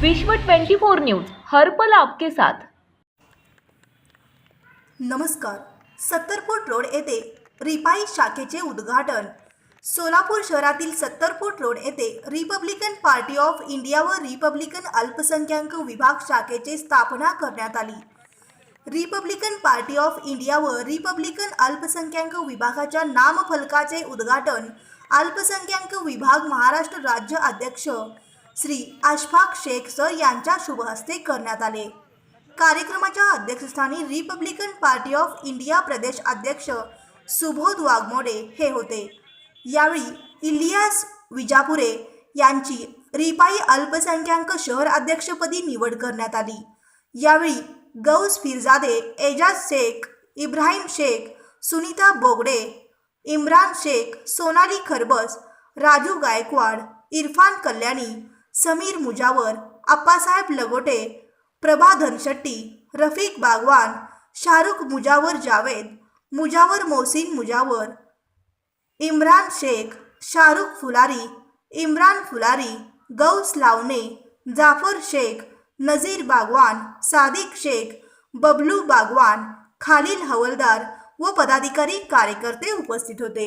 विश्व 24 न्यूज हर पल आपके साथ. नमस्कार. सत्तर रोड येथे रिपाई शाखेचे उद्घाटन. सोलापूर शहरातील सत्तर रोड येथे रिपब्लिकन पार्टी ऑफ इंडिया व रिपब्लिकन अल्पसंख्याक विभाग शाखेचे स्थापना करण्यात आली. रिपब्लिकन पार्टी ऑफ इंडिया व रिपब्लिकन अल्पसंख्याक विभागाच्या नामफलकाचे उद्घाटन अल्पसंख्याक विभाग महाराष्ट्र राज्य अध्यक्ष श्री अशफाक शेख सर यांच्या शुभहस्ते करण्यात आले. कार्यक्रमाच्या अध्यक्षस्थानी रिपब्लिकन पार्टी ऑफ इंडिया प्रदेश अध्यक्ष सुबोध वाघमोडे हे होते. यावेळी इलियास विजापुरे यांची रिपाई अल्पसंख्याक शहर अध्यक्षपदी निवड करण्यात आली. यावेळी गौस फिरजादे एजाज शेख इब्राहिम शेख सुनीता बोगडे इम्रान शेख सोनाली खरबस राजू गायकवाड इरफान कल्याणी समीर मुजावर आप्पासाहेब लगोटे प्रभा धनशेट्टी रफिक बागवान शाहरुख मुजावर जावेद मुजावर मोहसिन मुजावर इम्रान शेख शाहरुख फुलारी इम्रान फुलारी गौस लावणे जाफर शेख नझीर बागवान सादिक शेख बबलू बागवान खालील हवलदार व पदाधिकारी कार्यकर्ते उपस्थित होते.